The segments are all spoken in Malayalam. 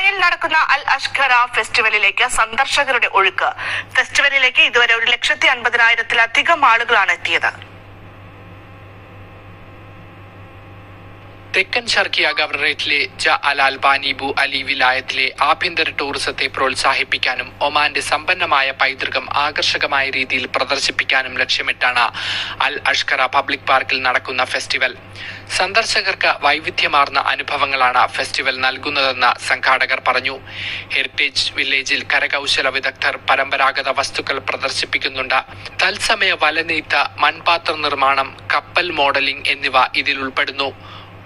ദുബായിൽ നടക്കുന്ന അൽ അഷ്ഖറ ഫെസ്റ്റിവലിലേക്ക് സന്ദർശകരുടെ ഒഴുക്ക്. ഫെസ്റ്റിവലിലേക്ക് ഇതുവരെ ഒരു ലക്ഷത്തി അൻപതിനായിരത്തിലധികം ആളുകളാണ് എത്തിയത്. തെക്കൻ ഷർക്കിയ ഗവർണറേറ്റിലെ ജ അലാൽ ബാനിബു അലി വിലായത്തിലെ ആഭ്യന്തര ടൂറിസത്തെ പ്രോത്സാഹിപ്പിക്കാനും ഒമാന്റെ സമ്പന്നമായ പൈതൃകം ആകർഷകമായ രീതിയിൽ പ്രദർശിപ്പിക്കാനും ലക്ഷ്യമിട്ടാണ് അൽ അഷ്കറ പബ്ലിക് പാർക്കിൽ നടക്കുന്ന ഫെസ്റ്റിവൽ. സന്ദർശകർക്ക് വൈവിധ്യമാർന്ന അനുഭവങ്ങളാണ് ഫെസ്റ്റിവൽ നൽകുന്നതെന്ന് സംഘാടകർ പറഞ്ഞു. ഹെറിറ്റേജ് വില്ലേജിൽ കരകൗശല വിദഗ്ധർ പരമ്പരാഗത വസ്തുക്കൾ പ്രദർശിപ്പിക്കുന്നുണ്ട്. തത്സമയ വലനീത്ത മൺപാത്ര നിർമ്മാണം കപ്പൽ മോഡലിംഗ് എന്നിവ ഇതിൽ ഉൾപ്പെടുന്നു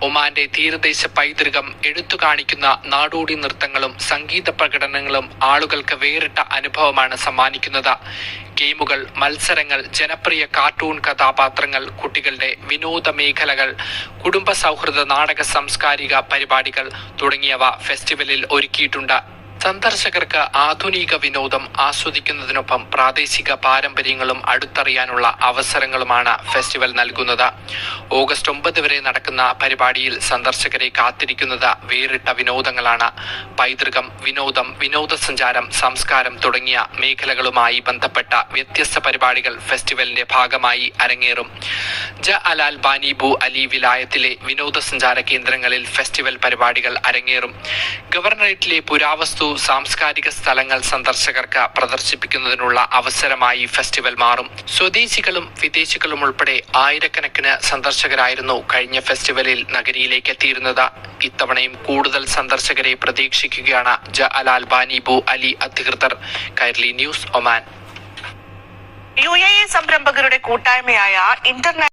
ഒമാന്റെ തീരദേശ പൈതൃകം എടുത്തു കാണിക്കുന്ന നാടോടി നൃത്തങ്ങളും സംഗീത പ്രകടനങ്ങളും ആളുകൾക്ക് വേറിട്ട അനുഭവമാണ് സമ്മാനിക്കുന്നത്. ഗെയിമുകൾ മത്സരങ്ങൾ ജനപ്രിയ കാർട്ടൂൺ കഥാപാത്രങ്ങൾ കുട്ടികളുടെ വിനോദ മേഖലകൾ കുടുംബ സൗഹൃദ നാടക സാംസ്കാരിക പരിപാടികൾ തുടങ്ങിയവ ഫെസ്റ്റിവലിൽ ഒരുക്കിയിട്ടുണ്ട്. സന്ദർശകർക്ക് ആധുനിക വിനോദം ആസ്വദിക്കുന്നതിനൊപ്പം പ്രാദേശിക പാരമ്പര്യങ്ങളും അടുത്തറിയാനുള്ള അവസരങ്ങളുമാണ് ഫെസ്റ്റിവൽ നൽകുന്നത്. ഓഗസ്റ്റ് ഒമ്പത് വരെ നടക്കുന്ന പരിപാടിയിൽ സന്ദർശകരെ കാത്തിരിക്കുന്നത് വേറിട്ട വിനോദങ്ങളാണ്. പൈതൃകം വിനോദം വിനോദസഞ്ചാരം സംസ്കാരം തുടങ്ങിയ മേഖലകളുമായി ബന്ധപ്പെട്ട വ്യത്യസ്ത പരിപാടികൾ ഫെസ്റ്റിവലിന്റെ ഭാഗമായി അരങ്ങേറും. ജ അലാൽ ബാനിബു അലി വിലായത്തിലെ വിനോദസഞ്ചാര കേന്ദ്രങ്ങളിൽ ഫെസ്റ്റിവൽ പരിപാടികൾ അരങ്ങേറും. ഗവർണറേറ്റിലെ പുരാവസ്തു സാംസ്കാരിക സ്ഥലങ്ങൾ സന്ദർശകർക്ക് പ്രദർശിപ്പിക്കുന്നതിനുള്ള അവസരമായി ഫെസ്റ്റിവൽ മാറും. സ്വദേശികളും വിദേശികളും ഉൾപ്പെടെ ആയിരക്കണക്കിന് സന്ദർശകരായിരുന്നു കഴിഞ്ഞ ഫെസ്റ്റിവലിൽ നഗരിയിലേക്ക് എത്തിയിരുന്നത്. ഇത്തവണയും കൂടുതൽ സന്ദർശകരെ പ്രതീക്ഷിക്കുകയാണ് ജ അലാൽ ബാനിബു അലി അധികൃതർ. Kairali news Oman. U A സംരംഭകരുടെ കൂട്ടായ്മയായ ഇന്റർനാഷണൽ